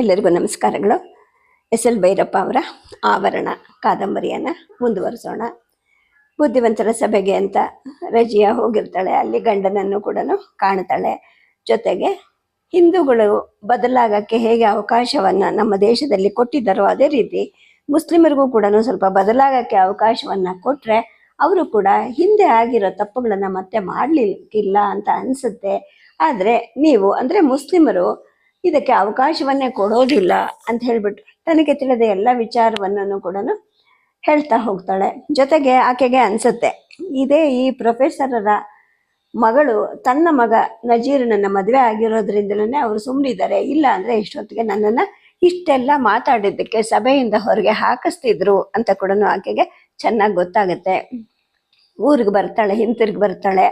ಎಲ್ಲರಿಗೂ ನಮಸ್ಕಾರಗಳು. S L Bhyrappa ಅವರ ಆವರಣ, ಕಾದಂಬರಿಯನ್ನು ಮುಂದುವರಿಸೋಣ. ಬುದ್ಧಿವಂತರ ಸಭೆಗೆ ಅಂತ ರಜೆಯ ಹೋಗಿರ್ತಾಳೆ, ಅಲ್ಲಿ ಗಂಡನನ್ನು ಕೂಡ ಕಾಣ್ತಾಳೆ. ಜೊತೆಗೆ ಹಿಂದೂಗಳು ಬದಲಾಗಕ್ಕೆ ಹೇಗೆ ಅವಕಾಶವನ್ನು ನಮ್ಮ ದೇಶದಲ್ಲಿ ಕೊಟ್ಟಿದ್ದಾರೋ ಅದೇ ರೀತಿ ಮುಸ್ಲಿಮರಿಗೂ ಕೂಡ ಸ್ವಲ್ಪ ಬದಲಾಗಕ್ಕೆ ಅವಕಾಶವನ್ನು ಕೊಟ್ಟರೆ ಅವರು ಕೂಡ ಹಿಂದೆ ಆಗಿರೋ ತಪ್ಪುಗಳನ್ನು ಮತ್ತೆ ಮಾಡಲಿಕ್ಕಿಲ್ಲ ಅಂತ ಅನಿಸುತ್ತೆ. ಆದರೆ ನೀವು ಅಂದರೆ ಮುಸ್ಲಿಮರು ಇದಕ್ಕೆ ಅವಕಾಶವನ್ನೇ ಕೊಡೋದಿಲ್ಲ ಅಂತ ಹೇಳಿಬಿಟ್ಟು ತನಗೆ ತಿಳಿದ ಎಲ್ಲ ವಿಚಾರವನ್ನು ಕೂಡ ಹೇಳ್ತಾ ಹೋಗ್ತಾಳೆ. ಜೊತೆಗೆ ಆಕೆಗೆ ಅನ್ಸುತ್ತೆ, ಇದೇ ಈ ಪ್ರೊಫೆಸರರ ಮಗಳು ತನ್ನ ಮಗ ನಜೀರನನ್ನ ಮದುವೆ ಆಗಿರೋದ್ರಿಂದಲೇ ಅವರು ಸುಮ್ಮನಿದ್ದಾರೆ ಇಲ್ಲ ಅಂದ್ರೆ ಇಷ್ಟೊತ್ತಿಗೆ ನನ್ನನ್ನ ಇಷ್ಟೆಲ್ಲ ಮಾತಾಡಿದ್ದಕ್ಕೆ ಸಭೆಯಿಂದ ಹೊರಗೆ ಹಾಕಿಸ್ತಿದ್ರು ಅಂತ ಕೂಡ ಆಕೆಗೆ ಚೆನ್ನಾಗಿ ಗೊತ್ತಾಗುತ್ತೆ. ಊರಿಗೆ ಬರ್ತಾಳೆ, ಹಿಂತಿರುಗಿ ಬರ್ತಾಳೆ.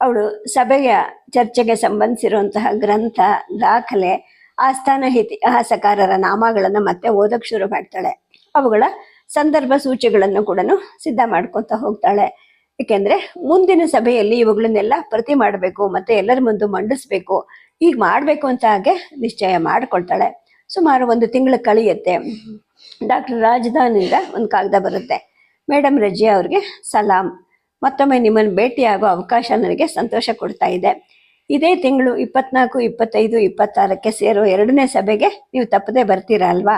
ಅವಳು ಸಭೆಯ ಚರ್ಚೆಗೆ ಸಂಬಂಧಿಸಿರುವಂತಹ ಗ್ರಂಥ, ದಾಖಲೆ ಆಸ್ಥಾನ ಇತಿಹಾಸಕಾರರ ನಾಮಗಳನ್ನು ಮತ್ತೆ ಓದಕ್ ಶುರು ಮಾಡ್ತಾಳೆ. ಅವುಗಳ ಸಂದರ್ಭ ಸೂಚಿಗಳನ್ನು ಕೂಡ ಸಿದ್ಧ ಮಾಡ್ಕೊತ ಹೋಗ್ತಾಳೆ. ಏಕೆಂದ್ರೆ ಮುಂದಿನ ಸಭೆಯಲ್ಲಿ ಇವುಗಳನ್ನೆಲ್ಲ ಪ್ರತಿ ಮಾಡಬೇಕು, ಮತ್ತೆ ಎಲ್ಲರ ಮುಂದೆ ಮಂಡಿಸ್ಬೇಕು ಈಗ ಮಾಡ್ಬೇಕು ಅಂತ ಹಾಗೆ ನಿಶ್ಚಯ ಮಾಡ್ಕೊಳ್ತಾಳೆ. ಸುಮಾರು ಒಂದು ತಿಂಗಳು ಕಳೆಯುತ್ತೆ. ಡಾಕ್ಟರ್ ರಾಜಧಾನಿಂದ ಒಂದು ಕಾಗದ ಬರುತ್ತೆ. ಮೇಡಮ್ ರಜಿಯಾ ಅವ್ರಿಗೆ ಸಲಾಂ. ಮತ್ತೊಮ್ಮೆ ನಿಮ್ಮನ್ನು ಭೇಟಿಯಾಗೋ ಅವಕಾಶ ನನಗೆ ಸಂತೋಷ ಕೊಡ್ತಾ ಇದೆ. ಇದೇ ತಿಂಗಳು ಇಪ್ಪತ್ನಾಲ್ಕು, ಇಪ್ಪತ್ತೈದು, ಇಪ್ಪತ್ತಾರಕ್ಕೆ ಸೇರೋ ಎರಡನೇ ಸಭೆಗೆ ನೀವು ತಪ್ಪದೆ ಬರ್ತೀರಾ ಅಲ್ವಾ?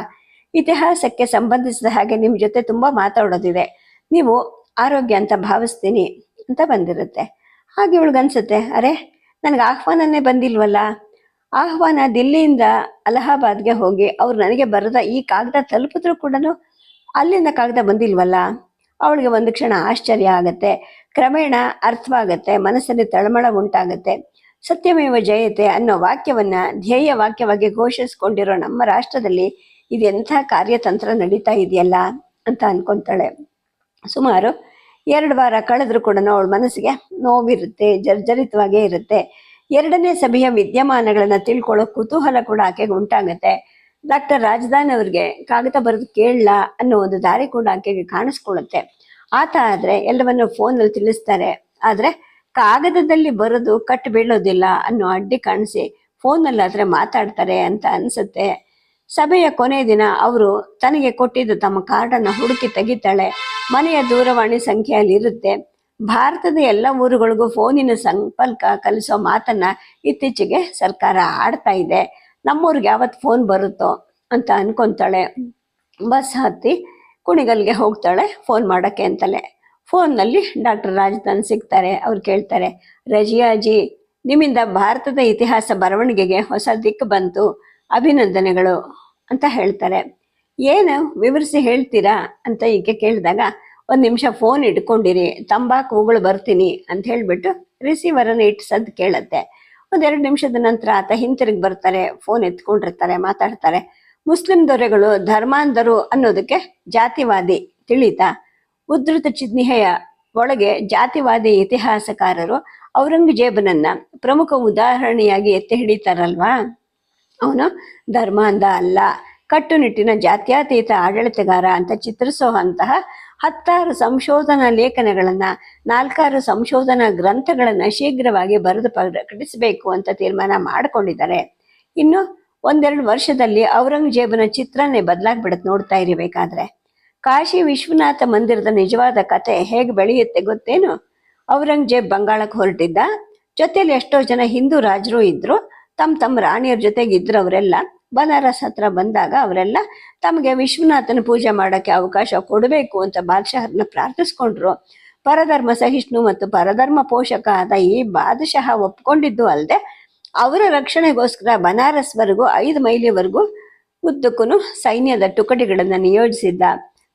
ಇತಿಹಾಸಕ್ಕೆ ಸಂಬಂಧಿಸಿದ ಹಾಗೆ ನಿಮ್ಮ ಜೊತೆ ತುಂಬ ಮಾತಾಡೋದಿದೆ. ನೀವು ಆರೋಗ್ಯ ಅಂತ ಭಾವಿಸ್ತೀನಿ ಅಂತ ಬಂದಿರುತ್ತೆ. ಹಾಗೆ ಇವಳಿಗನ್ಸುತ್ತೆ ಅರೆ ನನಗೆ ಆಹ್ವಾನನೇ ಬಂದಿಲ್ವಲ್ಲ? ಆಹ್ವಾನ ದಿಲ್ಲಿಯಿಂದ ಅಲಹಾಬಾದ್ಗೆ ಹೋಗಿ ಅವ್ರು ನನಗೆ ಬರದ ಈ ಕಾಗದ ತಲುಪಿದ್ರು ಕೂಡ ಅಲ್ಲಿಂದ ಕಾಗದ ಬಂದಿಲ್ವಲ್ಲ? ಅವಳಿಗೆ ಒಂದು ಕ್ಷಣ ಆಶ್ಚರ್ಯ ಆಗುತ್ತೆ. ಕ್ರಮೇಣ ಅರ್ಥವಾಗುತ್ತೆ, ಮನಸ್ಸಲ್ಲಿ ತಳಮಳ ಉಂಟಾಗತ್ತೆ. ಸತ್ಯಮೇವ ಜಯತೆ ಅನ್ನೋ ವಾಕ್ಯವನ್ನ ಧ್ಯೇಯ ವಾಕ್ಯವಾಗಿ ಘೋಷಿಸಿಕೊಂಡಿರೋ ನಮ್ಮ ರಾಷ್ಟ್ರದಲ್ಲಿ ಇದೆಂಥ ಕಾರ್ಯತಂತ್ರ ನಡೀತಾ ಇದೆಯಲ್ಲ ಅಂತ ಅನ್ಕೊಂತಾಳೆ. ಸುಮಾರು ಎರಡು ವಾರ ಕಳೆದ್ರೂ ಕೂಡ ಅವಳ ಮನಸ್ಸಿಗೆ ನೋವಿರುತ್ತೆ, ಜರ್ಜರಿತವಾಗೇ ಇರುತ್ತೆ. ಎರಡನೇ ಸಭೆಯ ವಿದ್ಯಮಾನಗಳನ್ನ ತಿಳ್ಕೊಳ್ಳೋ ಕುತೂಹಲ ಕೂಡ ಆಕೆಗೆ ಉಂಟಾಗುತ್ತೆ. ಡಾಕ್ಟರ್ ರಾಜಧಾನ್ ಅವ್ರಿಗೆ ಕಾಗದ ಬರೆದು ಕೇಳಲ್ಲ ಅನ್ನೋ ಒಂದು ದಾರಿ ಕೂಡ ಆಕೆಗೆ ಕಾಣಿಸ್ಕೊಳ್ಳುತ್ತೆ. ಆತ ಆದ್ರೆ ಎಲ್ಲವನ್ನು ಫೋನಲ್ಲಿ ತಿಳಿಸ್ತಾರೆ. ಆದ್ರೆ ಕಾಗದದಲ್ಲಿ ಬರೆದು ಕಟ್ಟು ಬೀಳೋದಿಲ್ಲ ಅನ್ನೋ ಅಡ್ಡಿ ಕಾಣಿಸಿ ಫೋನಲ್ಲಿ ಆದ್ರೆ ಮಾತಾಡ್ತಾರೆ ಅಂತ ಅನ್ಸುತ್ತೆ. ಸಭೆಯ ಕೊನೆ ದಿನ ಅವರು ತನಗೆ ಕೊಟ್ಟಿದ್ದ ತಮ್ಮ ಕಾರ್ಡನ್ನು ಹುಡುಕಿ ತೆಗಿತಾಳೆ. ಮನೆಯ ದೂರವಾಣಿ ಸಂಖ್ಯೆಯಲ್ಲಿ ಇರುತ್ತೆ. ಭಾರತದ ಎಲ್ಲ ಊರುಗಳಿಗೂ ಫೋನಿನ ಸಂಪರ್ಕ ಕಲಿಸೋ ಮಾತನ್ನ ಇತ್ತೀಚೆಗೆ ಸರ್ಕಾರ ಆಡ್ತಾ ಇದೆ. ನಮ್ಮೂರಿಗೆ ಯಾವತ್ತು ಫೋನ್ ಬರುತ್ತೋ ಅಂತ ಅನ್ಕೊಂತಾಳೆ. ಬಸ್ ಹತ್ತಿ ಕುಣಿಗಲ್ಗೆ ಹೋಗ್ತಾಳೆ ಫೋನ್ ಮಾಡೋಕ್ಕೆ ಅಂತಲೇ. ಫೋನ್ನಲ್ಲಿ ಡಾಕ್ಟರ್ ರಾಜಧಾನ್ ಸಿಗ್ತಾರೆ, ಅವ್ರು ಕೇಳ್ತಾರೆ ರಜಿಯಾಜಿ ನಿಮ್ಮಿಂದ ಭಾರತದ ಇತಿಹಾಸ ಬರವಣಿಗೆಗೆ ಹೊಸ ದಿಕ್ಕು ಬಂತು, ಅಭಿನಂದನೆಗಳು ಅಂತ ಹೇಳ್ತಾರೆ. ಏನು ವಿವರಿಸಿ ಹೇಳ್ತೀರಾ? ಅಂತ ಈಕೆ ಕೇಳಿದಾಗ, ಒಂದು ನಿಮಿಷ ಫೋನ್ ಇಟ್ಕೊಂಡಿರಿ, ತಂಬಾಕು ಉಗುಳು ಬರ್ತೀನಿ ಅಂತ ಹೇಳಿಬಿಟ್ಟು ರಿಸೀವರನ್ನು ಸದ್ದು ಕೇಳುತ್ತೆ. ಒಂದೆರಡು ನಿಮಿಷದ ನಂತರ ಆತ ಹಿಂತಿರುಗಿ ಬರ್ತಾರೆ, ಫೋನ್ ಎತ್ಕೊಂಡಿರ್ತಾರೆ, ಮಾತಾಡ್ತಾರೆ. ಮುಸ್ಲಿಂ ದೊರೆಗಳು ಧರ್ಮಾಂಧರು ಅನ್ನೋದಕ್ಕೆ ಜಾತಿವಾದಿ, ತಿಳಿತಾ? ಉದ್ಧೃತ ಚಿಹ್ನೆಯ ಒಳಗೆ ಜಾತಿವಾದಿ ಇತಿಹಾಸಕಾರರು ಔರಂಗಜೇಬನನ್ನ ಪ್ರಮುಖ ಉದಾಹರಣೆಯಾಗಿ ಎತ್ತಿ ಹಿಡಿತಾರಲ್ವಾ? ಅವನು ಧರ್ಮಾಂಧ ಅಲ್ಲ, ಕಟ್ಟುನಿಟ್ಟಿನ ಜಾತ್ಯಾತೀತ ಆಡಳಿತಗಾರ ಅಂತ ಚಿತ್ರಿಸೋ ಅಂತಹ ಹತ್ತಾರು ಸಂಶೋಧನಾ ಲೇಖನಗಳನ್ನ, ನಾಲ್ಕಾರು ಸಂಶೋಧನಾ ಗ್ರಂಥಗಳನ್ನ ಶೀಘ್ರವಾಗಿ ಬರೆದು ಪ್ರಕಟಿಸಬೇಕು ಅಂತ ತೀರ್ಮಾನ ಮಾಡಿಕೊಂಡಿದ್ದಾರೆ. ಇನ್ನು ಒಂದೆರಡು ವರ್ಷದಲ್ಲಿ ಔರಂಗಜೇಬನ ಚಿತ್ರನೇ ಬದಲಾಗ್ಬಿಡತ್ ನೋಡ್ತಾ ಇರಬೇಕಾದ್ರೆ ಕಾಶಿ ವಿಶ್ವನಾಥ ಮಂದಿರದ ನಿಜವಾದ ಕತೆ ಹೇಗೆ ಬೆಳೆಯುತ್ತೆ ಗೊತ್ತೇನು? ಔರಂಗಜೇಬ್ ಬಂಗಾಳಕ್ಕೆ ಹೊರಟಿದ್ದ. ಜೊತೆಲಿ ಎಷ್ಟೋ ಜನ ಹಿಂದೂ ರಾಜರು ಇದ್ರು. ತಮ್ಮ ತಮ್ಮ ರಾಣಿಯರ ಜೊತೆಗೆ ಇದ್ರು ಅವರೆಲ್ಲ. ಬನಾರಸ್ ಹತ್ರ ಬಂದಾಗ ಅವರೆಲ್ಲ ತಮಗೆ ವಿಶ್ವನಾಥನ ಪೂಜೆ ಮಾಡೋಕ್ಕೆ ಅವಕಾಶ ಕೊಡಬೇಕು ಅಂತ ಬಾದಶಾಹರನ್ನ ಪ್ರಾರ್ಥಿಸ್ಕೊಂಡ್ರು. ಪರಧರ್ಮ ಸಹಿಷ್ಣು ಮತ್ತು ಪರಧರ್ಮ ಪೋಷಕ ಆದ ಈ ಬಾದಶಾಹ ಒಪ್ಕೊಂಡಿದ್ದು ಅಲ್ಲದೆ ಅವರ ರಕ್ಷಣೆಗೋಸ್ಕರ ಬನಾರಸ್ವರೆಗೂ ಐದು ಮೈಲಿವರೆಗೂ ಉದ್ದಕ್ಕೂ ಸೈನ್ಯದ ಟುಕಡಿಗಳನ್ನು ನಿಯೋಜಿಸಿದ್ದ.